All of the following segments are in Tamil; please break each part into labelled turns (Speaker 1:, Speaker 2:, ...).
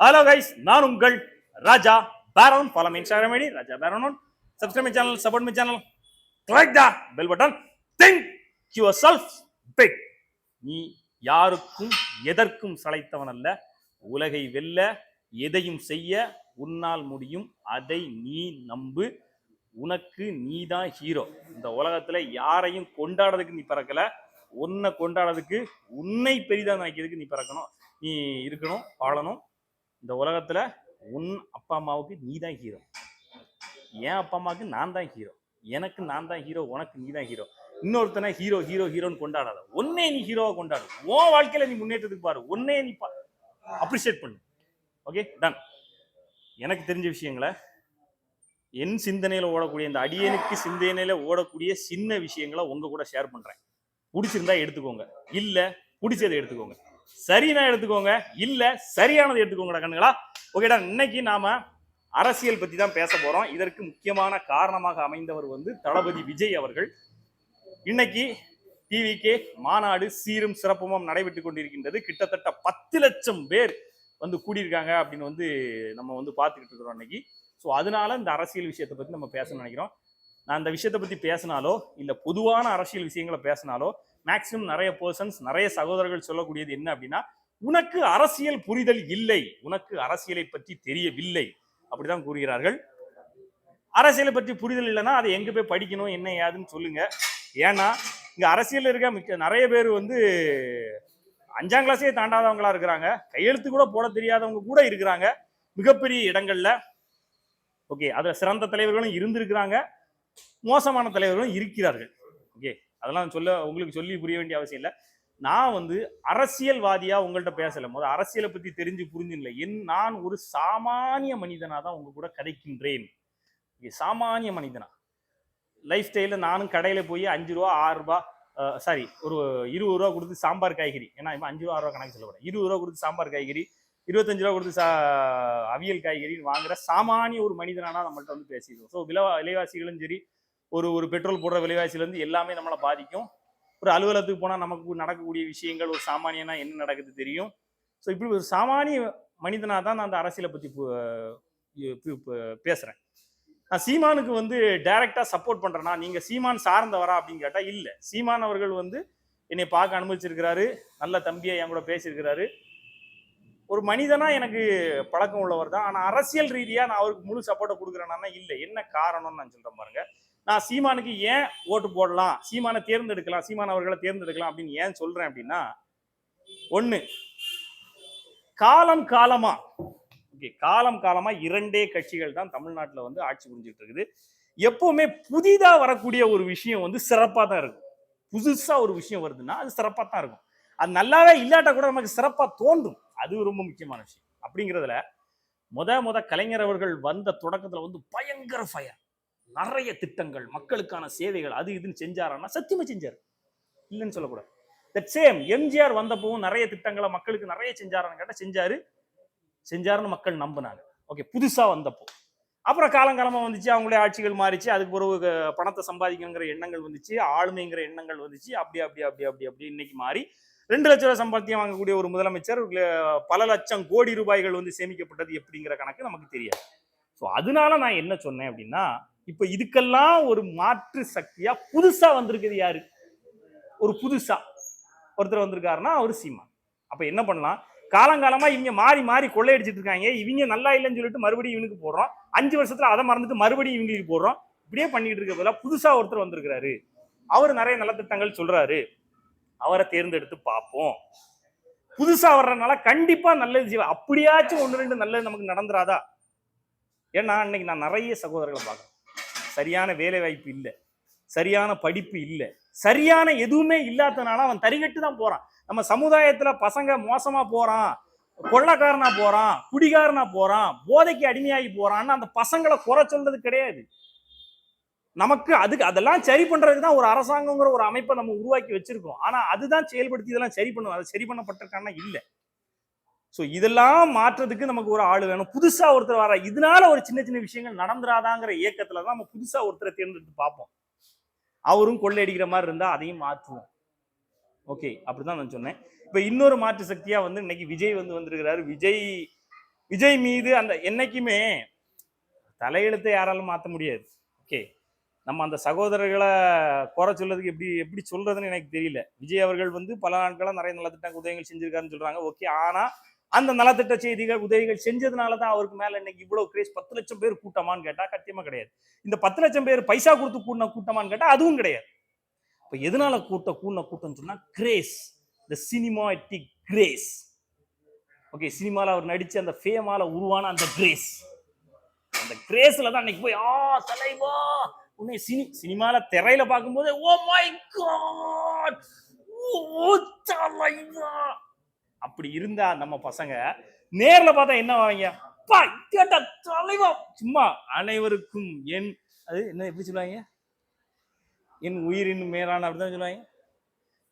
Speaker 1: ஹலோ கைஸ் நான் உங்கள் Raja Peron. Follow me Instagram ID Raja Peron subscribe my channel support my channel click the bell button think yourself big நீ யாருக்கும் எதற்கும் சளைத்தவன் அல்ல. உலகை வெல்ல எதையும் செய்ய உன்னால் முடியும். அதை நீ நம்பு. உனக்கு நீ தான் ஹீரோ இந்த உலகத்தில் யாரையும் கொண்டாடுறதுக்கு நீ பிறக்கலை. உன்னை கொண்டாடுறதுக்கு உன்னை பெரிதாக நினைக்கிறதுக்கு நீ பிறக்கணும். நீ இருக்கணும் வாழணும். இந்த உலகத்தில் உன் அப்பா அம்மாவுக்கு நீ தான் ஹீரோ என் அப்பா அம்மாவுக்கு நான் தான் ஹீரோ எனக்கு நான் தான் ஹீரோ உனக்கு நீ தான் ஹீரோ இன்னொருத்தனை ஹீரோ ஹீரோ ஹீரோன்னு கொண்டாடாத. ஒன்னே நீ ஹீரோவை கொண்டாடு. உன் வாழ்க்கையில் நீ முன்னேற்றத்துக்கு பாரு. ஒன்னே நீ அப்ரிஷியேட் பண்ணு. ஓகே டன் எனக்கு தெரிஞ்ச விஷயங்களை என் சிந்தனையில் ஓடக்கூடிய இந்த அடியனுக்கு சிந்தனையில் ஓடக்கூடிய சின்ன விஷயங்களை உங்கள் கூட ஷேர் பண்ணுறேன் பிடிச்சிருந்தா எடுத்துக்கோங்க. இல்லை பிடிச்சதை எடுத்துக்கோங்க. சரினா எடுத்துக்கோங்க. இல்ல சரியானதை எடுத்துக்கோங்கடா கண்ணுங்களா ஓகேடா இன்னைக்கு நாம அரசியல் பத்தி தான் பேச போறோம். இதற்கு முக்கியமான காரணமாக அமைந்தவர் வந்து தளபதி விஜய் அவர்கள். இன்னைக்கு டிவிகே மாநாடு சீரும் சிறப்புமாம் நடைபெற்று கொண்டிருக்கின்றது. கிட்டத்தட்ட பத்து லட்சம் பேர் வந்து கூடியிருக்காங்க அப்படின்னு வந்து நம்ம வந்து பார்த்துக்கிட்டு இருக்கிறோம் இன்னைக்கு. ஸோ அதனால இந்த அரசியல் விஷயத்தை பத்தி நம்ம பேசணும்னு நினைக்கிறோம். நான் அந்த விஷயத்தை பத்தி பேசினாலோ இல்லை பொதுவான அரசியல் விஷயங்களை பேசினாலோ மேக்சிமம் நிறைய பர்சன்ஸ் நிறைய சகோதரர்கள் சொல்லக்கூடியது என்ன அப்படின்னா உனக்கு அரசியல் புரிதல் இல்லை. உனக்கு அரசியலை பற்றி தெரியவில்லை. அப்படிதான் கூறுகிறார்கள். அரசியலை பற்றி புரிதல் இல்லைன்னா அதை எங்க போய் படிக்கணும் என்ன ஏதுன்னு சொல்லுங்க. ஏன்னா இங்க அரசியல் இருக்க மிக்க நிறைய பேர் வந்து அஞ்சாம் கிளாஸே தாண்டாதவங்களா இருக்கிறாங்க. கையெழுத்து கூட போட தெரியாதவங்க கூட இருக்கிறாங்க. மிகப்பெரிய இடங்கள்ல. ஓகே அதுல சிறந்த தலைவர்களும் இருந்திருக்கிறாங்க. மோசமான தலைவர்களும் இருக்கிறார்கள். ஓகே அதெல்லாம் சொல்ல உங்களுக்கு சொல்லி புரிய வேண்டிய அவசியம் இல்லை. நான் வந்து அரசியல்வாதியா உங்கள்கிட்ட பேசல. முதல் அரசியலை பத்தி தெரிஞ்சு புரிஞ்சுங்களே என் நான் ஒரு சாமானிய மனிதனா தான் உங்க கூட கதைக்கின்றேன். சாமானிய மனிதனா. லைஃப் ஸ்டைலில் நானும் கடையில் போய் அஞ்சு ரூபா ஆறு ரூபா சாரி ஒரு இருபது ரூபா கொடுத்து சாம்பார் காய்கறி. ஏன்னா இப்போ அஞ்சு ரூபா ஆறு ரூபா கணக்கு சொல்லக்கூடாது இருபது ரூபா கொடுத்து சாம்பார் காய்கறி இருபத்தஞ்சு ரூபா கொடுத்து சா அவியல் காய்கறின்னு வாங்குற சாமானிய ஒரு மனிதனானா நம்மள்ட்ட வந்து பேசிடுவோம் ஸோ விலை விலைவாசிகளும் சரி ஒரு ஒரு பெட்ரோல் போடுற விலைவாசியிலேருந்து எல்லாமே நம்மளை பாதிக்கும். ஒரு அலுவலகத்துக்கு போனால் நமக்கு நடக்கக்கூடிய விஷயங்கள் ஒரு சாமானியனா என்ன நடக்குது தெரியும். ஸோ இப்படி ஒரு சாமானிய மனிதனாக தான் நான் அந்த அரசியலை பற்றி பேசுகிறேன் நான் சீமானுக்கு வந்து டைரெக்டாக சப்போர்ட் பண்ணுறேன்னா நீங்கள் சீமான் சார்ந்தவரா அப்படின்னு கேட்டால் இல்லை. சீமான் அவர்கள் வந்து என்னை பார்க்க அனுமதிச்சிருக்கிறாரு. நல்ல தம்பியை என் கூட பேசியிருக்கிறாரு. ஒரு மனிதனாக எனக்கு பழக்கம் உள்ளவர் தான். ஆனால் அரசியல் ரீதியாக நான் அவருக்கு முழு சப்போர்ட்டை கொடுக்குறேன்னா இல்லை. என்ன காரணம்னு நான் சொல்கிறேன் பாருங்கள் நான் சீமானுக்கு ஏன் ஓட்டு போடலாம்? சீமானை தேர்ந்தெடுக்கலாம். சீமான் அவர்களை தேர்ந்தெடுக்கலாம் அப்படின்னு ஏன் சொல்றேன் அப்படின்னா ஒண்ணு காலம் காலமா ஓகே காலம் காலமா இரண்டே கட்சிகள் தான் தமிழ்நாட்டில் வந்து ஆட்சி புரிஞ்சுட்டு இருக்குது. எப்பவுமே புதிதா வரக்கூடிய ஒரு விஷயம் வந்து சிறப்பா தான் இருக்கும். புதுசா ஒரு விஷயம் வருதுன்னா அது சிறப்பா தான் இருக்கும். அது நல்லாவே இல்லாட்டா கூட நமக்கு சிறப்பா தோன்றும். அது ரொம்ப முக்கியமான விஷயம். அப்படிங்கிறதுல முத முத கலைஞர் அவர்கள் வந்த தொடக்கத்துல வந்து பயங்கர ஃபயர் நிறைய திட்டங்கள் மக்களுக்கான சேவைகள் அது இதுன்னு செஞ்சாரான்னா சத்தியமா செஞ்சார். இல்லைன்னு சொல்லக்கூடாது. தட் சேம் எம்ஜிஆர் வந்தப்பவும் நிறைய திட்டங்களை மக்களுக்கு நிறைய செஞ்சாரான்னு கேட்டால் செஞ்சாரு. செஞ்சாருன்னு மக்கள் நம்பினாங்க. ஓகே புதுசாக வந்தப்போ. அப்புறம் காலங்காலமாக வந்துச்சு அவங்களே ஆட்சிகள் மாறிச்சு அதுக்கு பிறகு பணத்தை சம்பாதிக்கணுங்கிற எண்ணங்கள் வந்துச்சு ஆளுமைங்கிற எண்ணங்கள் வந்துச்சு அப்படி அப்படி அப்படி அப்படி அப்படி இன்னைக்கு மாறி ரெண்டு லட்ச ரூபாய் சம்பாத்தியம் வாங்கக்கூடிய ஒரு முதலமைச்சர் பல லட்சம் கோடி ரூபாய்கள் வந்து சேமிக்கப்பட்டது எப்படிங்கிற கணக்கு நமக்கு தெரியாது. ஸோ அதனால நான் என்ன சொன்னேன் அப்படின்னா இப்ப இதுக்கெல்லாம் ஒரு மாற்று சக்தியா புதுசா வந்திருக்குது யாரு? ஒரு புதுசா. ஒருத்தர் வந்திருக்காருன்னா அவர் சீமா அப்ப என்ன பண்ணலாம்? காலங்காலமா இவங்க மாறி மாறி கொள்ளையடிச்சிட்டு இருக்காங்க. இவங்க நல்லா இல்லைன்னு சொல்லிட்டு மறுபடியும் இவனுக்கு போடுறோம். அஞ்சு வருஷத்துல அதை மறந்துட்டு மறுபடியும் இவங்களுக்கு போடுறோம். இப்படியே பண்ணிட்டு இருக்க பதிலாக புதுசா ஒருத்தர் வந்திருக்கிறாரு. அவர் நிறைய நல்ல திட்டங்கள் சொல்றாரு. அவரை தேர்ந்தெடுத்து பார்ப்போம். புதுசா வர்றதுனால கண்டிப்பா நல்லது ஜீவா அப்படியாச்சும் ஒன்று ரெண்டு நல்லது நமக்கு நடந்துராதா? ஏன்னா இன்னைக்கு நான் நிறைய சகோதரர்களை பார்க்குறேன். சரியான வேலை வாய்ப்பு இல்லை. சரியான படிப்பு இல்லை. சரியான எதுவுமே இல்லாதனால அவன் தறிகட்டு தான் போறான். நம்ம சமுதாயத்துல பசங்க மோசமா போறான் கொள்ளக்காரனா போறான் குடிகாரனா போறான் போதைக்கு அடிமையாகி போகிறான்னு அந்த பசங்களை குறை சொல்றது கிடையாது. நமக்கு அதுக்கு அதெல்லாம் சரி பண்ணுறதுக்கு தான் ஒரு அரசாங்கங்கிற ஒரு அமைப்பை நம்ம உருவாக்கி வச்சிருக்கோம். ஆனா அதுதான் செயல்படுத்தி இதெல்லாம் சரி பண்ணும். அது சரி பண்ணப்பட்டிருக்கான்னா இல்ல. ஸோ இதெல்லாம் மாற்றுறதுக்கு நமக்கு ஒரு ஆள் வேணும். புதுசாக ஒருத்தர் வர இதனால ஒரு சின்ன சின்ன விஷயங்கள் நடந்துராதாங்கிற இயக்கத்தில் தான் நம்ம புதுசாக ஒருத்தரை தேர்ந்தெடுத்து பார்ப்போம். அவரும் கொள்ளையடிக்கிற மாதிரி இருந்தால் அதையும் மாற்றுவோம். ஓகே அப்படிதான் நான் சொன்னேன். இப்போ இன்னொரு மாற்று சக்தியாக வந்து இன்னைக்கு விஜய் வந்து வந்திருக்கிறாரு. விஜய் விஜய் மீது அந்த என்னைக்குமே தலையெழுத்தை யாராலும் மாற்ற முடியாது. ஓகே நம்ம அந்த சகோதரர்களை குறை சொல்றதுக்கு எப்படி எப்படி சொல்றதுன்னு எனக்கு தெரியல. விஜய் அவர்கள் வந்து பல நாட்களாக நிறைய நலத்திட்ட உதவிகள் செஞ்சிருக்காருன்னு சொல்றாங்க. ஓகே ஆனால் அந்த நலத்திட்ட செய்திகள் உதவிகள் செஞ்சதுனால தான் அவருக்கு மேல இன்னைக்கு இவ்வளவு கிரேஸ் பத்து லட்சம் பேர் கூட்டமான்னு கேட்டா சத்தியமா கிடையாது. இந்த பத்து லட்சம் பேர் பைசா கொடுத்து கூட்டின கூட்டமான்னு கேட்டா அதுவும் கிடையாது. இப்போ எதனால கூட்ட கூட்டின கூட்டம்னு சொன்னா craze the cinematic craze okay சினிமாவில் அவர் நடிச்சு அந்த ஃபேமால உருவான அந்த கிரேஸ் அந்த கிரேஸ்ல தான் அன்னைக்கு போய் ஆ தலைவா! உன்னை சினி சினிமால திரையில பார்க்கும்போது ஓ மை காட் ஓ தலைவா! அப்படி இருந்தா நம்ம பசங்க நேர்ல பார்த்தா என்ன வாங்க? பா கேட்டா தலைவா. சும்மா அனைவருக்கும் என் அது என்ன எப்படி சொல்லுவாங்க? என் உயிரின் மேலான அப்படிதான் சொல்லுவாங்க?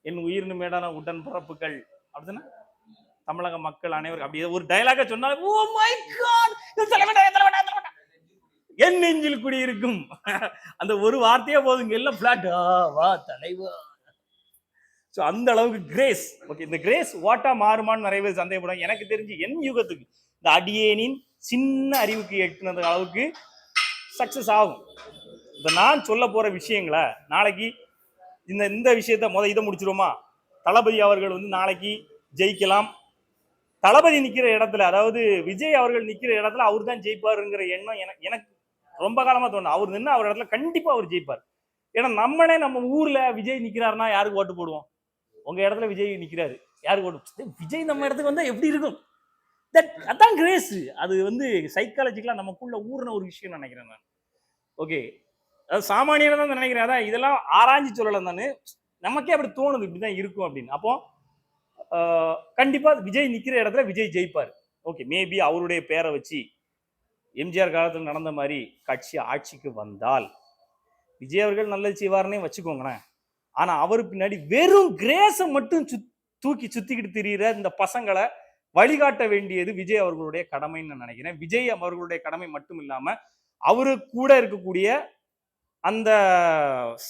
Speaker 1: என் உயிரின் மேலான உடன்பிறப்புகள் அப்படிதானே? தமிழக மக்கள் அனைவரும் அப்படி ஒரு டயலாக சொன்னாலும் ஓ மை காட் என் நெஞ்சில் குடியிருக்கும். அந்த ஒரு வார்த்தையே போதுங்க எல்லாம் பிளாட் வா தலைவா. ஸோ அந்த அளவுக்கு கிரேஸ் ஓகே இந்த கிரேஸ் வாட்டா மாறுமான்னு நிறைய பேர் சந்தேகப்படும் எனக்கு தெரிஞ்சு என் யுகத்துக்கு இந்த அடியேனின் சின்ன அறிவுக்கு எட்டுனது அளவுக்கு சக்ஸஸ் ஆகும். இப்போ நான் சொல்ல போகிற விஷயங்களை நாளைக்கு இந்த இந்த விஷயத்த முத இதை முடிச்சிருவோமா? தளபதி அவர்கள் வந்து நாளைக்கு ஜெயிக்கலாம். தளபதி நிற்கிற இடத்துல அதாவது விஜய் அவர்கள் நிற்கிற இடத்துல அவர் தான் ஜெயிப்பாருங்கிற எண்ணம் எனக்கு எனக்கு ரொம்ப காலமாக தோணும் அவர் நின்று அவர் இடத்துல கண்டிப்பாக அவர் ஜெயிப்பார். ஏன்னா நம்மளே நம்ம ஊரில் விஜய் நிற்கிறாருன்னா யாருக்கு ஓட்டு போடுவோம்? உங்க இடத்துல விஜய் நிக்கிறாரு. யாருக்கு ஓடும் விஜய் நம்ம இடத்துக்கு வந்தா எப்படி இருக்கும்? தட் அதான் கிரேஸ் அது வந்து சைக்காலஜிக்கலா நமக்குள்ள ஊர்ன ஒரு விஷயம் நினைக்கிறேன் நான். ஓகே அது சாமானியம் தான் நினைக்கிறேன். அதான் இதெல்லாம் ஆராய்ஞ்சு சொல்லலாம் தானே. நமக்கே அப்படி தோணுது இப்படி தான் இருக்கும் அப்படின்னு. அப்போ கண்டிப்பாக விஜய் நிற்கிற இடத்துல விஜய் ஜெயிப்பார். ஓகே மேபி அவருடைய பேரை வச்சு எம்ஜிஆர் காலத்தில் நடந்த மாதிரி கட்சி ஆட்சிக்கு வந்தால் விஜய் அவர்கள் நல்லது செய்வார்னே வச்சுக்கோங்களேன். ஆனா அவர் பின்னாடி வெறும் கிரேஸை மட்டும் சுத்- தூக்கி சுத்திக்கிட்டு திரியிற இந்த பசங்களை வழிகாட்ட வேண்டியது விஜய் அவர்களுடைய கடமைன்னு நான் நினைக்கிறேன். விஜய் அவர்களுடைய கடமை மட்டும் இல்லாம அவரு கூட இருக்கக்கூடிய அந்த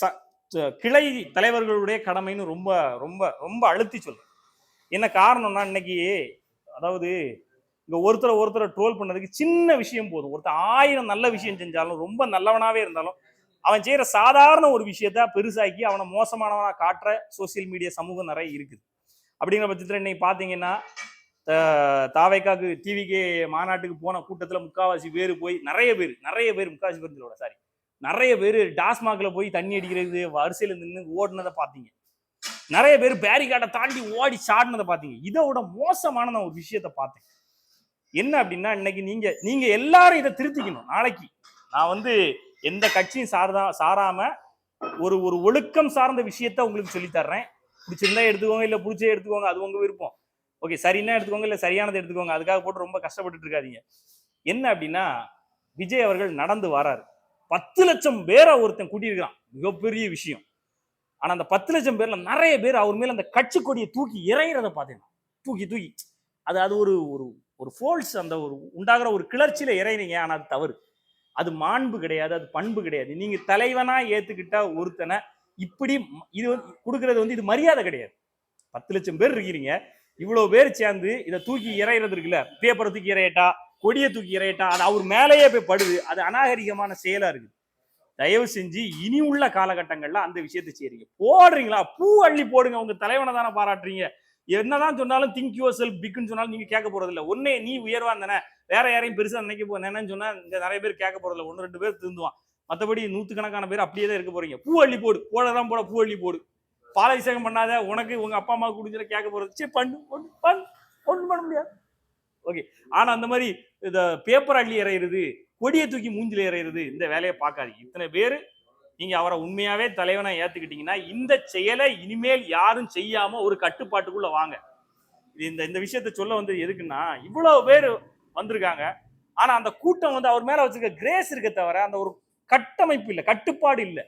Speaker 1: ச- ச- கிளை தலைவர்களுடைய கடமைன்னு ரொம்ப ரொம்ப ரொம்ப அழுத்தி சொல்றேன். என்ன காரணம்னா இன்னைக்கு அதாவது இங்க ஒருத்தரை ஒருத்தரை ட்ரோல் பண்ணதுக்கு சின்ன விஷயம் போதும். ஒருத்தர் ஆயிரம் நல்ல விஷயம் செஞ்சாலும் ரொம்ப நல்லவனாவே இருந்தாலும் அவன் செய்கிற சாதாரண ஒரு விஷயத்த பெருசாக்கி அவனை மோசமானவனா காட்டுற சோசியல் மீடியா சமூகம் நிறைய இருக்குது. அப்படிங்கிற பட்சத்தில் இன்னைக்கு பார்த்தீங்கன்னா தாவைக்காக்கு டிவிகே மாநாட்டுக்கு போன கூட்டத்தில் முக்காவாசி பேர் போய் நிறைய பேர் நிறைய பேர் முக்காவாசி பேர் சொல்லோட சாரி நிறைய பேர் டாஸ்மாகில் போய் தண்ணி அடிக்கிறது வரிசையில் நின்று ஓடினதை பார்த்தீங்க நிறைய பேர் பேரிகார்டை தாண்டி ஓடி சாடினதை பார்த்தீங்க இதை விட மோசமான நான் ஒரு விஷயத்த பார்த்தேன். என்ன அப்படின்னா இன்னைக்கு நீங்கள் நீங்கள் எல்லாரும் இதை திருத்திக்கணும். நாளைக்கு நான் வந்து எந்த கட்சியும் சார்தா சாராம ஒரு ஒரு ஒழுக்கம் சார்ந்த விஷயத்த உங்களுக்கு சொல்லி தர்றேன் பிடிச்சிருந்தா எடுத்துக்கோங்க இல்ல பிடிச்சே எடுத்துக்கோங்க அது உங்க விருப்பம். ஓகே சரின்னா எடுத்துக்கோங்க இல்ல சரியானதை எடுத்துக்கோங்க அதுக்காக போட்டு ரொம்ப கஷ்டப்பட்டுட்டு இருக்காதீங்க. என்ன அப்படின்னா விஜய் அவர்கள் நடந்து வராரு. பத்து லட்சம் பேரை ஒருத்தன் கூட்டியிருக்கிறான். மிகப்பெரிய விஷயம். ஆனா அந்த பத்து லட்சம் பேர்ல நிறைய பேர் அவர் மேல அந்த கட்சி கொடியை தூக்கி இறையிறத பார்த்தீங்கன்னா தூக்கி தூக்கி. அது அது ஒரு ஒரு ஒரு ஃபோல்ஸ் அந்த ஒரு உண்டாகிற ஒரு கிளர்ச்சியில இறையிறீங்க ஆனா அது தவறு. அது மாண்பு கிடையாது அது பண்பு கிடையாது. நீங்க தலைவனா ஏத்துக்கிட்டா ஒருத்தனை இப்படி இது வந்து கொடுக்கறது வந்து இது மரியாதை கிடையாது. பத்து லட்சம் பேர் இருக்கிறீங்க இவ்வளவு பேர் சேர்ந்து இதை தூக்கி இறையிறது இருக்குல்ல பேப்பரை தூக்கி இறையட்டா கொடியை தூக்கி இறையட்டா அது அவர் மேலேயே போய் படுது அது அநாகரிகமான செயலா இருக்கு தயவு செஞ்சு இனி உள்ள காலகட்டங்கள்ல அந்த விஷயத்தை செய்றீங்க. போடுறீங்களா? பூ அள்ளி போடுங்க உங்க தலைவனை தானே பாராட்டுறீங்க. என்னதான் சொன்னாலும் திங்க் யுவர் செல் பிக்குன்னு சொன்னாலும் நீங்க கேட்க போறது இல்லை ஒன்னே நீ உயர்வா தானே வேற யாரையும் பெருசா நினைக்க போ நினைன்னு சொன்னா இங்க நிறைய பேர் கேட்க போறது ஒன்று ரெண்டு பேர் திருந்துவான். மற்றபடி நூத்துக்கணக்கான பேர் அப்படியே தான் இருக்க போறீங்க. பூ அள்ளி போடு. போடதான் போட பூ அள்ளி போடு. பாலாபிஷேகம் பண்ணாத உனக்கு உங்க அப்பா அம்மா குடிஞ்சிட கேட்க போறது. சரி பண்ணு பண்ணு ஒன்றும் பண்ண முடியாது. ஓகே ஆனா அந்த மாதிரி இந்த பேப்பர் அள்ளி இறையிறது கொடியை தூக்கி மூஞ்சில் இறையிறது இந்த வேலையை பார்க்காதீங்க. இத்தனை பேர் நீங்க அவரை உண்மையாவே தலைவனை ஏத்துக்கிட்டீங்கன்னா இந்த செயலை இனிமேல் யாரும் செய்யாம ஒரு கட்டுப்பாட்டுக்குள்ள வாங்க. இது இந்த இந்த விஷயத்த சொல்ல வந்து எதுக்குன்னா இவ்வளவு பேர் வந்திருக்காங்க. ஆனா அந்த கூட்டம் வந்து அவர் மேல வச்சிருக்க கிரேஸ் இருக்க தவிர அந்த ஒரு கட்டமைப்பு இல்லை கட்டுப்பாடு இல்லை.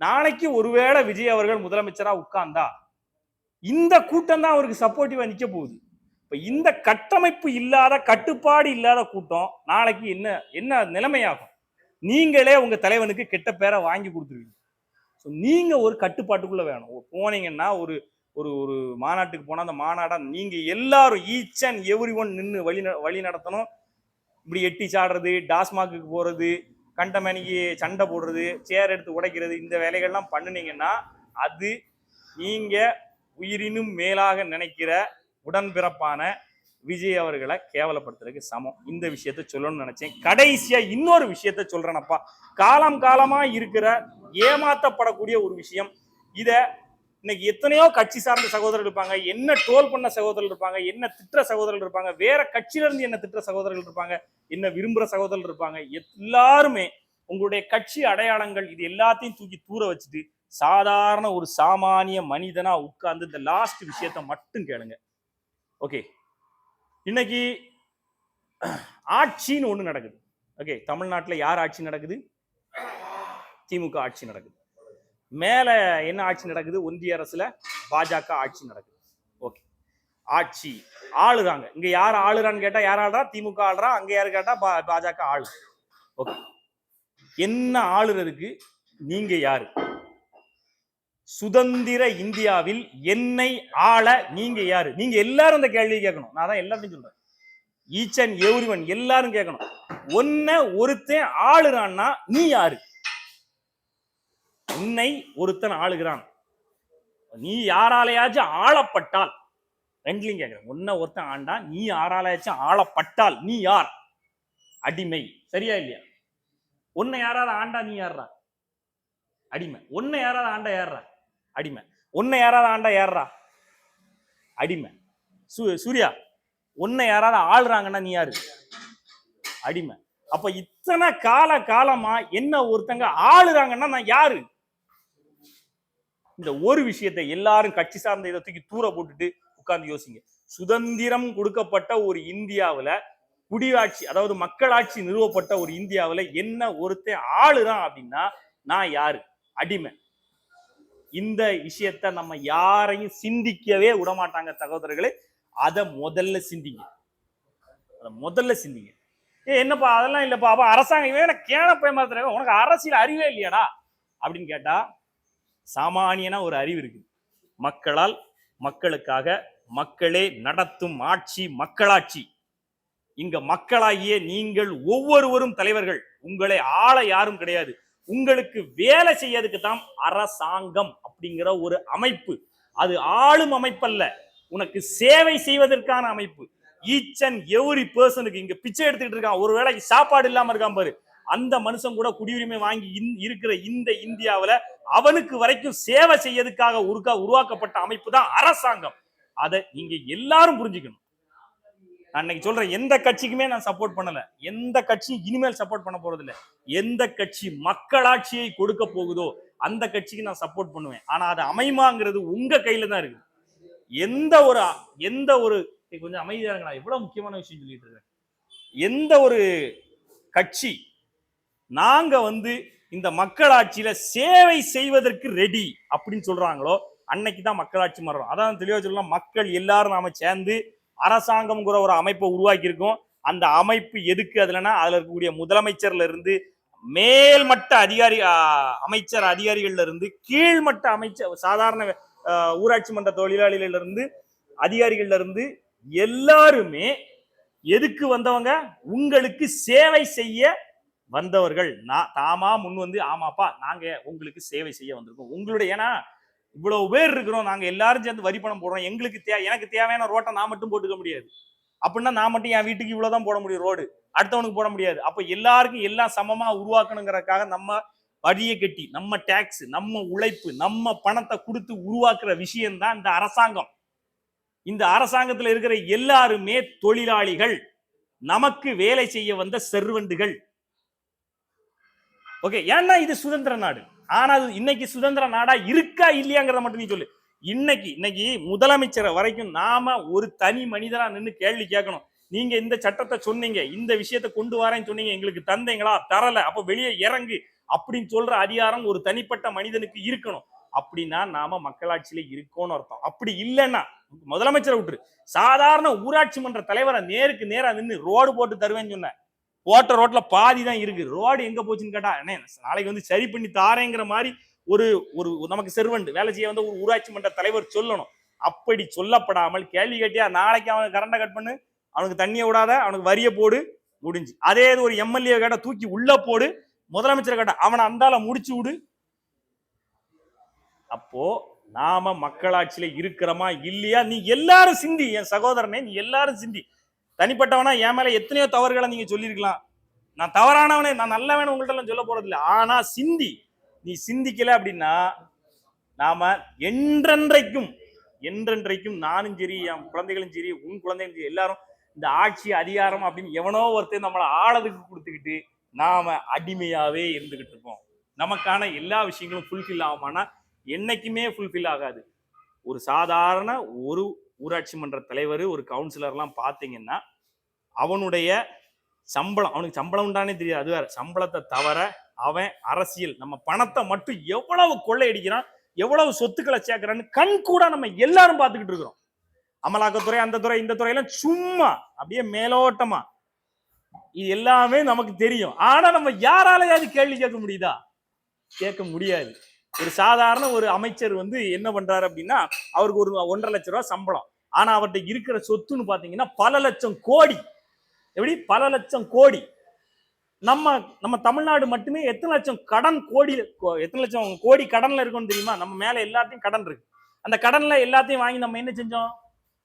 Speaker 1: நாளைக்கு ஒருவேளை விஜய் அவர்கள் முதலமைச்சரா உட்கார்ந்தா இந்த கூட்டம் தான் அவருக்கு சப்போர்ட்டிவா நிக்க போகுது. இப்ப இந்த கட்டமைப்பு இல்லாத கட்டுப்பாடு இல்லாத கூட்டம் நாளைக்கு என்ன என்ன நிலைமையாகும்? நீங்களே உங்க தலைவனுக்கு கெட்ட பேரை வாங்கி கொடுத்துருவீங்க. ஸோ நீங்க ஒரு கட்டுப்பாட்டுக்குள்ள வேணும். போனீங்கன்னா ஒரு ஒரு ஒரு மாநாட்டுக்கு போனால் அந்த மாநாடா நீங்க எல்லாரும் ஈச் அண்ட் எவ்ரி ஒன் நின்று வழி வழி நடத்தணும். இப்படி எட்டி சாடுறது டாஸ்மாகுக்கு போறது கண்டமணிக்கு சண்டை போடுறது சேர் எடுத்து உடைக்கிறது இந்த வேலைகள்லாம் பண்ணுனீங்கன்னா அது நீங்க உயிரினும் மேலாக நினைக்கிற உடன்பிறப்பான விஜய் அவர்களை கேவலப்படுத்துறதுக்கு சமம். இந்த விஷயத்த சொல்லணும்னு நினைச்சேன். கடைசியா இன்னொரு விஷயத்த சொல்றேனப்பா. காலம் காலமா இருக்கிற ஏமாத்தப்படக்கூடிய ஒரு விஷயம். இத இன்னைக்கு எத்தனையோ கட்சி சார்ந்த சகோதரர்கள் இருப்பாங்க. என்ன ட்ரோல் பண்ண சகோதரர்கள் இருப்பாங்க. என்ன திட்டுற சகோதரர்கள் இருப்பாங்க. வேற கட்சியில இருந்து என்ன திட்டுற சகோதரர்கள் இருப்பாங்க. என்ன விரும்புற சகோதரர்கள் இருப்பாங்க. எல்லாருமே உங்களுடைய கட்சி அடையாளங்கள் இது எல்லாத்தையும் தூக்கி தூர வச்சுட்டு சாதாரண ஒரு சாமானிய மனிதனா உட்கார்ந்து இந்த லாஸ்ட் விஷயத்த மட்டும் கேளுங்க. ஓகே இன்னைக்கு ஆட்சின்னு ஒன்று நடக்குது. ஓகே தமிழ்நாட்டில் யார் ஆட்சி நடக்குது? திமுக ஆட்சி நடக்குது. மேலே என்ன ஆட்சி நடக்குது? ஒன்றிய அரசில் பாஜக ஆட்சி நடக்குது. ஓகே ஆட்சி ஆளுறாங்க. இங்கே யார் ஆளுறான்னு கேட்டால் யார் ஆளுறா? திமுக ஆளுறா? அங்கே யார் கேட்டால் பா- பாஜக ஆளு. ஓகே என்ன ஆளுறதுக்கு நீங்கள் யாரு? சுதந்திர இந்தியாவில் என்னை ஆள நீங்க யாரு? நீங்க எல்லாரும் இந்த கேள்வியை கேட்கணும். நான் தான் எல்லாத்தையும் சொல்றேன். ஈச் அண்ட் எவ்ரிவன் எல்லாரும் கேட்கணும். ஒன்ன ஒருத்தன் ஆளுறான்னா நீ யாரு? உன்னை ஒருத்தன் ஆளுகிறான். நீ யாராலையாச்சும் ஆளப்பட்டால் ரெண்டுலையும் கேட்கிறேன். ஒன்ன ஒருத்தன் ஆண்டா நீ யாராலையாச்சும் ஆளப்பட்டால் நீ யார்? அடிமை. சரியா இல்லையா? உன்னை யாராவது ஆண்டா நீ யாரா அடிமை. உன்னை யாராவது ஆண்டா யாரா அடிமை. உன்னை யாராவது ஆண்டா ஏறுறா? அடிமை. சூ சூர்யா உன்னை யாராவது ஆளுறாங்கன்னா நீ யாரு? அடிமை. அப்ப இத்தனை கால காலமா என்ன ஒருத்தங்க ஆளுறாங்கன்னா நான் யாரு? இந்த ஒரு விஷயத்தை எல்லாரும் கட்சி சார்ந்த இதை தூக்கி தூர போட்டுட்டு உட்கார்ந்து யோசிங்க. சுதந்திரம் கொடுக்கப்பட்ட ஒரு இந்தியாவில் குடியாட்சி அதாவது மக்களாட்சி நிறுவப்பட்ட ஒரு இந்தியாவில் என்ன ஒருத்தன் ஆளுறான் அப்படின்னா நான் யாரு? அடிமை. இந்த விஷயத்த நம்ம யாரையும் சிந்திக்கவே விட மாட்டாங்க சகோதரர்களே. அதை முதல்ல சிந்திங்க. அதை முதல்ல சிந்திங்க. ஏ என்னப்பா அதெல்லாம் இல்லைப்பா அப்போ அரசாங்கம் இவன் என்ன கேன பயமாத்துறாங்க உனக்கு அரசியல் அறிவே இல்லையாடா? அப்படின்னு கேட்டா சாமானியனா ஒரு அறிவு இருக்கு. மக்களால் மக்களுக்காக மக்களே நடத்தும் ஆட்சி மக்களாட்சி. இங்க மக்களாகிய நீங்கள் ஒவ்வொருவரும் தலைவர்கள். உங்களை ஆள யாரும் கிடையாது. உங்களுக்கு வேலை செய்யறதுக்கு தான் அரசாங்கம் அப்படிங்கிற ஒரு அமைப்பு. அது ஆளும் அமைப்பல்ல. உனக்கு சேவை செய்வதற்கான அமைப்பு. ஈச் அண்ட் எவ்ரி பர்சனுக்கு இங்க பிச்சை எடுத்துக்கிட்டு இருக்கான். ஒரு வேளைக்கு சாப்பாடு இல்லாம இருக்கான் பாரு. அந்த மனுஷன் கூட குடியுரிமை வாங்கி இந்- இருக்கிற இந்த இந்தியாவில் அவனுக்கு வரைக்கும் சேவை செய்யறதுக்காக உருக்கா உருவாக்கப்பட்ட அமைப்பு தான் அரசாங்கம். அதை நீங்க எல்லாரும் புரிஞ்சுக்கணும். நான் இன்னைக்கு சொல்றேன் எந்த கட்சிக்குமே நான் சப்போர்ட் பண்ணல. எந்த கட்சியும் இனிமேல் சப்போர்ட் பண்ண போறது இல்ல எந்த கட்சி மக்களாட்சியை கொடுக்க போகுதோ அந்த கட்சிக்கு நான் சப்போர்ட் பண்ணுவேன். ஆனா அது அமையுமாங்கிறது உங்க கையில தான் இருக்கு எந்த ஒரு எந்த ஒரு கொஞ்சம் அமைதியா இருங்களா எவ்வளவு முக்கியமான விஷயம் சொல்லிட்டு இருக்கேன் எந்த ஒரு கட்சி நாங்க வந்து இந்த மக்களாட்சியில சேவை செய்வதற்கு ரெடி அப்படின்னு சொல்றாங்களோ அன்னைக்கு தான் மக்களாட்சி மாறும் அதான் தெளிவா சொல்லலாம் மக்கள் எல்லாரும் நாம சேர்ந்து அரசாங்கம்ங்கிற ஒரு அமைப்பை உருவாக்கியிருக்கோம். அந்த அமைப்பு எதுக்கு அதுலன்னா அதுல இருக்கக்கூடிய முதலமைச்சர்ல இருந்து மேல்மட்ட அதிகாரி அமைச்சர் அதிகாரிகள்ல இருந்து கீழ்மட்ட அமைச்சர் சாதாரண ஊராட்சி மன்ற தொழிலாளிகள்ல இருந்து அதிகாரிகள்ல இருந்து எல்லாருமே எதுக்கு வந்தவங்க? உங்களுக்கு சேவை செய்ய வந்தவர்கள். நான் தாமா முன் வந்து ஆமாப்பா நாங்க உங்களுக்கு சேவை செய்ய வந்திருக்கோம். உங்களுடைய ஏன்னா இவ்வளவு பேர் இருக்கிறோம் நாங்க எல்லாரும் சேர்ந்து வரி பணம் போடுறோம். எங்களுக்கு தே எனக்கு தேவையான ரோட்டை நான் மட்டும் போட்டுக்க முடியாது. அப்படின்னா நான் மட்டும் என் வீட்டுக்கு இவ்வளவுதான் போட முடியும் ரோடு. அடுத்தவனுக்கு போட முடியாது. அப்ப எல்லாருக்கும் எல்லாம் சமமா உருவாக்கணுங்கிறக்காக நம்ம வழியை கட்டி நம்ம டேக்ஸ் நம்ம உழைப்பு நம்ம பணத்தை கொடுத்து உருவாக்குற விஷயம் தான் இந்த அரசாங்கம். இந்த அரசாங்கத்துல இருக்கிற எல்லாருமே தொழிலாளிகள். நமக்கு வேலை செய்ய வந்த செர்வண்டுகள் ஓகே ஏன்னா இது சுதந்திர நாடு. ஆனா அது இன்னைக்கு சுதந்திர நாடா இருக்கா இல்லையாங்கிறத மட்டும் நீ சொல்லு. இன்னைக்கு இன்னைக்கு முதலமைச்சரை வரைக்கும் நாம ஒரு தனி மனிதனா நின்று கேள்வி கேட்கணும். நீங்க இந்த சட்டத்தை சொன்னீங்க இந்த விஷயத்தை கொண்டு வரேன்னு சொன்னீங்க எங்களுக்கு தந்தீங்களா? தரல அப்ப வெளியே இறங்கு அப்படின்னு சொல்ற அதிகாரம் ஒரு தனிப்பட்ட மனிதனுக்கு இருக்கணும். அப்படின்னா நாம மக்களாட்சியில இருக்கோம்னு அர்த்தம். அப்படி இல்லைன்னா முதலமைச்சரை விட்டுரு. சாதாரண ஊராட்சி மன்ற தலைவரை நேருக்கு நேரா நின்று ரோடு போட்டு தருவேன்னு சொன்னேன். ஓட்ட ரோட்ல பாதி தான் இருக்கு. ரோடு எங்க போச்சுன்னு கேட்டா என்ன நாளைக்கு வந்து சரி பண்ணி தாரேங்கிற மாதிரி ஒரு ஒரு நமக்கு செர்வெண்ட் வேலை செய்ய வந்து ஒரு ஊராட்சி மன்ற தலைவர் சொல்லணும். அப்படி சொல்லப்படாமல் கேள்வி கேட்டியா? நாளைக்கு அவனுக்கு கரண்டை கட் பண்ணு அவனுக்கு தண்ணியை விடாத அவனுக்கு வரிய போடு முடிஞ்சு. அதே இது ஒரு எம்எல்ஏ கேட்டா தூக்கி உள்ள போடு முதலமைச்சர் கேட்டா அவனை அந்தால முடிச்சு விடு. அப்போ நாம மக்களாட்சியில இருக்கிறோமா இல்லையா? நீ எல்லாரும் சிந்தி என் சகோதரனே நீ எல்லாரும் சிந்தி. தனிப்பட்டவனா என் மேல எத்தனையோ தவறுகளை நீங்க சொல்லியிருக்கலாம். நான் தவறானவனே நான் நல்லவனே உங்கள்ட்ட எல்லாம் சொல்ல போறது இல்லை ஆனா சிந்தி நீ சிந்திக்கல அப்படின்னா நாம என்றென்றைக்கும் என்றென்றைக்கும் நானும் சரி என் குழந்தைகளும் சரி உன் குழந்தைகளும் சரி எல்லாரும் இந்த ஆட்சி அதிகாரம் அப்படின்னு எவனோ ஒருத்தர் நம்மளை ஆளதுக்கு கொடுத்துக்கிட்டு நாம அடிமையாவே இருந்துகிட்டு இருப்போம். நமக்கான எல்லா விஷயங்களும் ஃபுல்ஃபில் ஆகுமானா என்னைக்குமே ஃபுல்ஃபில் ஆகாது. ஒரு சாதாரண ஒரு ஊராட்சி மன்ற தலைவர் ஒரு கவுன்சிலர்லாம் பார்த்தீங்கன்னா அவனுடைய சம்பளம் அவனுக்கு சம்பளம் உண்டானே தெரியாது. அது வேற சம்பளத்தை தவிர அவன் அரசியல். நம்ம பணத்தை மட்டும் எவ்வளவு கொள்ளையடிக்கிறான் எவ்வளவு சொத்துக்களை சேர்க்கிறான்னு கண் கூட நம்ம எல்லாரும் பார்த்துக்கிட்டு இருக்கிறோம். அமலாக்கத்துறை அந்த துறை இந்த துறையெல்லாம் சும்மா அப்படியே மேலோட்டமா. இது எல்லாமே நமக்கு தெரியும். ஆனா நம்ம யாராலையாவது கேள்வி கேட்க முடியுதா? கேட்க முடியாது. ஒரு சாதாரண ஒரு அமைச்சர் வந்து என்ன பண்றாரு அப்படின்னா அவருக்கு ஒரு ஒன்றரை லட்சம் ரூபா சம்பளம். ஆனா அவர்கிட்ட இருக்கிற சொத்துன்னு பாத்தீங்கன்னா பல லட்சம் கோடி. எப்படி? பல லட்சம் கோடி. நம்ம நம்ம தமிழ்நாடு மட்டுமே எத்தனை லட்சம் கடன் கோடி கோ- எத்தனை லட்சம் கோடி கடன்ல இருக்கும்னு தெரியுமா? நம்ம மேல எல்லாத்தையும் கடன் இருக்கு. அந்த கடன்ல எல்லாத்தையும் வாங்கி நம்ம என்ன செஞ்சோம்?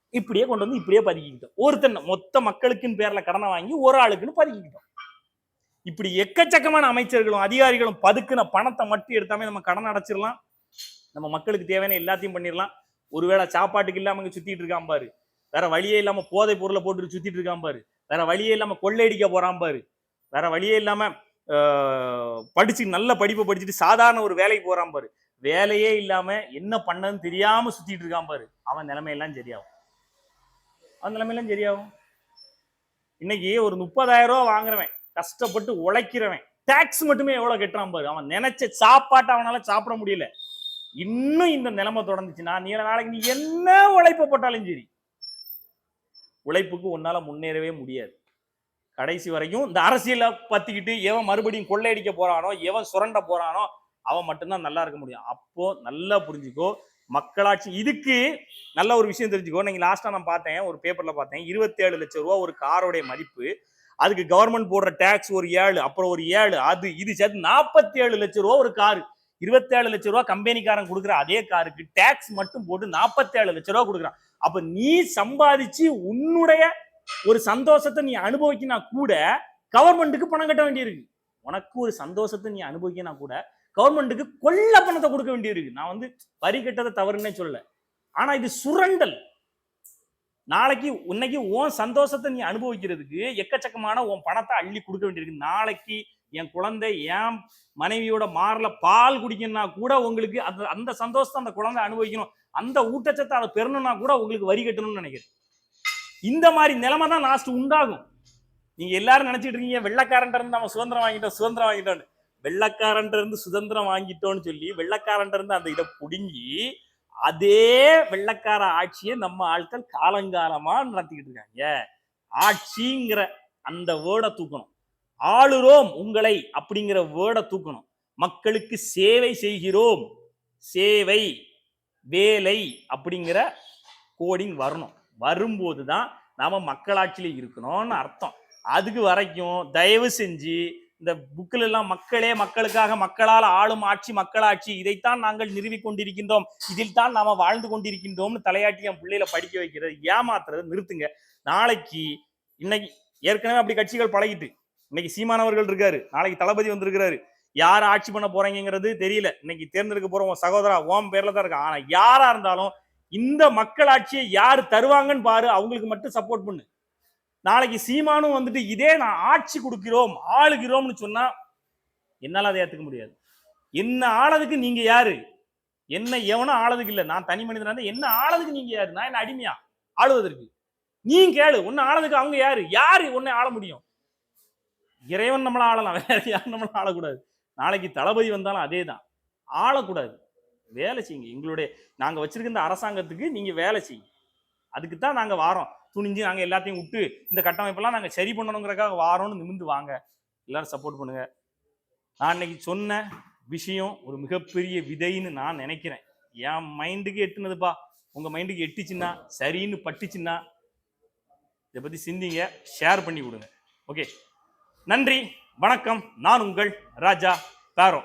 Speaker 1: இப்படியே கொண்டு வந்து இப்படியே பதுக்கிக்கிட்டோம். ஒருத்தன் மொத்த மக்களுக்குன்னு பேர்ல கடனை வாங்கி ஒரு ஆளுக்குன்னு பதுக்கிக்கிட்டோம். இப்படி எக்கச்சக்கமான அமைச்சர்களும் அதிகாரிகளும் பதுக்குன பணத்தை மட்டும் எடுத்தாமே நம்ம கடன் அடைச்சிடலாம் நம்ம மக்களுக்கு தேவையான எல்லாத்தையும் பண்ணிடலாம் ஒருவேளை சாப்பாட்டுக்கு இல்லாம இங்க சுத்திட்டு இருக்கான் பாரு. வேற வழியே இல்லாம போதை பொருளை போட்டுட்டு சுத்திட்டு இருக்கான் பாரு. வேற வழியே இல்லாம கொள்ளையடிக்க போறான் பாரு. வேற வழியே இல்லாம படிச்சு நல்ல படிப்பை படிச்சுட்டு சாதாரண ஒரு வேலைக்கு போறான் பாரு. வேலையே இல்லாம என்ன பண்ணதுன்னு தெரியாம சுத்திட்டு இருக்கான் பாரு. அவன் நிலைமையெல்லாம் சரியாகும். அவன் நிலைமையெல்லாம் சரியாகும். இன்னைக்கு ஒரு முப்பதாயிரம் ரூபா வாங்குறவன். கஷ்டப்பட்டு உழைக்கிறவன். டேக்ஸ் மட்டுமே எவ்வளவு கட்டுறான் பாரு. அவன் நினைச்ச சாப்பாட்டை அவனால சாப்பிட முடியல. இன்னும் இந்த நிலைமை தொடர்ந்துச்சுன்னா நீல நாளைக்கு நீ என்ன உழைப்பு போட்டாலும் சரி உழைப்புக்கு உன்னால முன்னேறவே முடியாது. கடைசி வரைக்கும் இந்த அரசியலை பத்திக்கிட்டு எவன் மறுபடியும் கொள்ளையடிக்க போறானோ எவன் சுரண்ட போறானோ அவன் மட்டும்தான் நல்லா இருக்க முடியும். அப்போ நல்லா புரிஞ்சுக்கோ மக்களாட்சி இதுக்கு நல்ல ஒரு விஷயம் தெரிஞ்சுக்கோ. நீங்க லாஸ்டா நான் பார்த்தேன் ஒரு பேப்பர்ல பார்த்தேன் இருபத்தேழு லட்சம் ரூபா ஒரு காரோடைய மதிப்பு அதுக்கு கவர்மெண்ட் போடுற டேக்ஸ் ஒரு ஏழு அப்புறம் ஒரு ஏழு அது இது சேர்த்து நாற்பத்தி ஏழு லட்சம் ரூபா ஒரு காரு இருபத்தேழு லட்ச ரூபா கம்பெனிக்காரன் கொடுக்குற அதே காருக்கு டேக்ஸ் மட்டும் போட்டு நாற்பத்தேழு லட்ச ரூபா கொடுக்குறான். அப்ப நீ சம்பாதிச்சு உன்னுடைய ஒரு சந்தோஷத்தை நீ அனுபவிக்கினா கூட கவர்மெண்ட்டுக்கு பணம் கட்ட வேண்டியிருக்கு. உனக்கு ஒரு சந்தோஷத்தை நீ அனுபவிக்கினா கூட கவர்மெண்ட்டுக்கு கொள்ள பணத்தை கொடுக்க வேண்டியிருக்கு. நான் வந்து வரி கட்டதை தவறுன்னே சொல்லல. ஆனா இது சுரண்டல். நாளைக்கு உன்னைக்கு உன் சந்தோஷத்தை நீ அனுபவிக்கிறதுக்கு எக்கச்சக்கமான உன் பணத்தை அள்ளி கொடுக்க வேண்டியிருக்கு. நாளைக்கு என் குழந்தை என் மனைவியோட மாறல பால் குடிக்கணும்னா கூட உங்களுக்கு அந்த அந்த சந்தோஷத்தை அந்த குழந்தை அனுபவிக்கணும். அந்த ஊட்டச்சத்தை அதை பெறணும்னா கூட உங்களுக்கு வரி கட்டணும்னு நினைக்கிறேன். இந்த மாதிரி நிலைமை தான் லாஸ்ட் உண்டாகும். நீங்க எல்லாரும் நினைச்சிட்டு இருக்கீங்க வெள்ளக்காரன் இருந்து நம்ம சுதந்திரம் வாங்கிட்டோம் சுதந்திரம் வாங்கிட்டோன்னு வெள்ளக்காரன் இருந்து சுதந்திரம் வாங்கிட்டோம்னு சொல்லி வெள்ளக்காரன் இருந்து அந்த இதை புடுங்கி அதே வெள்ளக்கார ஆட்சியை நம்ம ஆட்கள் காலங்காலமா நடத்திக்கிட்டு இருக்காங்க. ஆட்சிங்கிற அந்த வேர்டை தூக்கணும். ஆளுறோம் உங்களை அப்படிங்கிற வேர்டை தூக்கணும். மக்களுக்கு சேவை செய்கிறோம். சேவை வேலை அப்படிங்கிற கோடிங் வரணும். வரும்போது தான் நாம மக்களாட்சியில் இருக்கணும்னு அர்த்தம். அதுக்கு வரைக்கும் தயவு செஞ்சு இந்த புக்கில் எல்லாம் மக்களே மக்களுக்காக மக்களால் ஆளும் ஆட்சி மக்களாட்சி. இதைத்தான் நாங்கள் நிறுவிக் கொண்டிருக்கின்றோம். இதில் தான் நாம வாழ்ந்து கொண்டிருக்கின்றோம்னு தலையாட்டி என் பிள்ளைகளை படிக்க வைக்கிறது. ஏமாத்துறது நிறுத்துங்க. நாளைக்கு இன்னைக்கு ஏற்கனவே அப்படி கட்சிகள் பழகிட்டு இன்னைக்கு சீமானவர்கள் இருக்காரு. நாளைக்கு தளபதி வந்திருக்கிறாரு. யார் ஆட்சி பண்ண போறீங்கிறது தெரியல. இன்னைக்கு தேர்ந்தெடுக்க போறோம் உன் சகோதரா ஓம் பேர்ல தான் இருக்கா. ஆனா யாரா இருந்தாலும் இந்த மக்களாட்சியை யார் தருவாங்கன்னு பாரு. அவங்களுக்கு மட்டும் சப்போர்ட் பண்ணு. நாளைக்கு சீமானும் வந்துட்டு இதே நான் ஆட்சி கொடுக்கிறோம் ஆளுகிறோம்னு சொன்னா என்னால் அதை ஏற்றுக்க முடியாது. என்ன ஆளதுக்கு நீங்க யாரு? என்ன எவனும் ஆளதுக்கு இல்லை. நான் தனி மனிதனா என்ன ஆளதுக்கு நீங்க யாரு? நான் என்ன அடிமையா? ஆளுவதற்கு. நீ கேளு உன்னை ஆளதுக்கு அவங்க யாரு? யாரு உன்னை ஆள முடியும்? இறைவன் நம்மள ஆளலாம் வேற யாரும் நம்மள ஆளக்கூடாது. நாளைக்கு தளபதி வந்தாலும் அதே தான் ஆளக்கூடாது. வேலை செய்யுங்க. எங்களுடைய நாங்கள் வச்சிருக்கிற இந்த அரசாங்கத்துக்கு நீங்கள் வேலை செய்யுங்க. அதுக்கு தான் நாங்கள் வாரோம். துணிஞ்சு நாங்கள் எல்லாத்தையும் விட்டு இந்த கட்டமைப்பெல்லாம் நாங்கள் சரி பண்ணணுங்கிறக்காக வாரோன்னு நிமிந்து வாங்க. எல்லாரும் சப்போர்ட் பண்ணுங்க. நான் இன்னைக்கு சொன்ன விஷயம் ஒரு மிகப்பெரிய விதைன்னு நான் நினைக்கிறேன். என் மைண்டுக்கு எட்டுனதுப்பா. உங்கள் மைண்டுக்கு எட்டுச்சுன்னா சரின்னு பட்டுச்சுன்னா இதை பற்றி சிந்திங்க ஷேர் பண்ணி விடுங்க ஓகே நன்றி வணக்கம். நான் உங்கள் ராஜா பேரோ